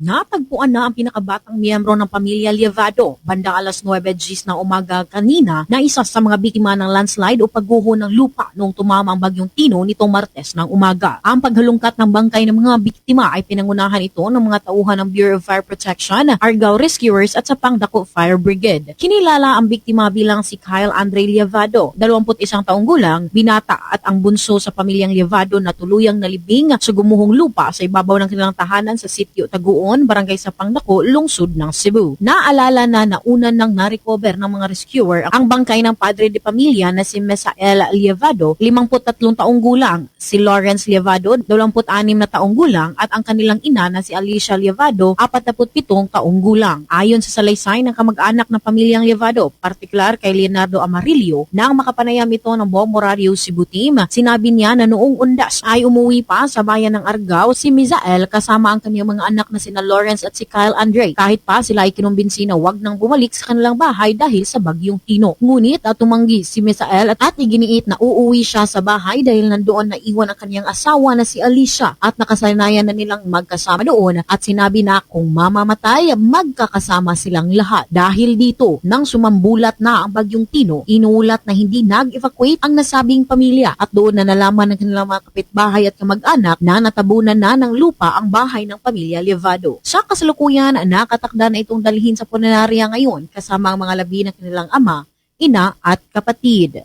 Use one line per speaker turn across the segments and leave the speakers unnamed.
Natagpuan na ang pinakabatang miyembro ng pamilya Lievado bandang alas 9 Gs na umaga kanina na isa sa mga biktima ng landslide o pagguho ng lupa noong tumama ang bagyong Tino nitong Martes ng umaga. Ang paghalungkat ng bangkay ng mga biktima ay pinangunahan ito ng mga tauhan ng Bureau of Fire Protection, Argao Rescuers at sa Pangdako Fire Brigade. Kinilala ang biktima bilang si Kyle Andre Lievado, 21 taong gulang, binata at ang bunso sa pamilyang Lievado na tuluyang nalibing sa gumuhong lupa sa ibabaw ng kanilang tahanan sa sitio Taguon, Barangay Sapang Dako, lungsod ng Cebu. Naalala na nauna nang na-recover ng mga rescuer ang bangkay ng padre de pamilya na si Mesael Lievado, 53 taong gulang, si Lawrence Lievado, 26 na taong gulang at ang kanilang ina na si Alicia Lievado, 47 taong gulang. Ayon sa salaysay ng kamag-anak ng pamilyang Lievado, partikular kay Leonardo Amarillo, nang makapanayam ito ng Bombo Radio Cebu Team, sinabi niya na noong undas ay umuwi pa sa bayan ng Argao si Mizael kasama ang kanyang mga anak na sina Lawrence at si Kyle Andre kahit pa sila ay kinumbinsi na wag nang bumalik sa kanilang bahay dahil sa bagyong Tino. Ngunit at tumanggi si Mizael at, at iginiit na uuwi siya sa bahay dahil nandoon na iwan ang kanyang asawa na si Alicia at nakasanayan na nilang magkasama doon at sinabi na kung mamamatay magkakasama silang lahat. Dahil dito, nang sumambulat na ang bagyong Tino, inuulat na hindi nag-evacuate ang nasabing pamilya at doon na nalaman ng kanilang mga kapitbahay at kamag-anak na natabunan na ng lupa ang bahay ng pamilya Levado. Sa kasalukuyan, nakatakda na itong dalhin sa punarya ngayon kasama ang mga labi ng kanilang ama, ina at kapatid.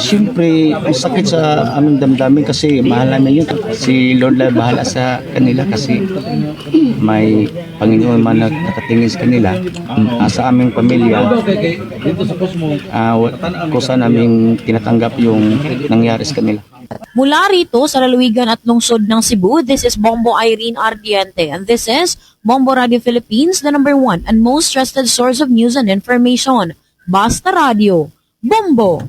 Siyempre, ang sakit sa aming damdamin kasi mahal namin yun. Si Lord lang bahala sa kanila kasi may Panginoon man na nakatingin sa kanila. Ah, sa aming pamilya, uh, kusa namin tinatanggap yung nangyari sa kanila.
Mula rito sa lalawigan at lungsod ng Cebu, this is Bombo Irene Ardiente and this is Bombo Radio Philippines, the number one and most trusted source of news and information. Basta Radio. Bombo!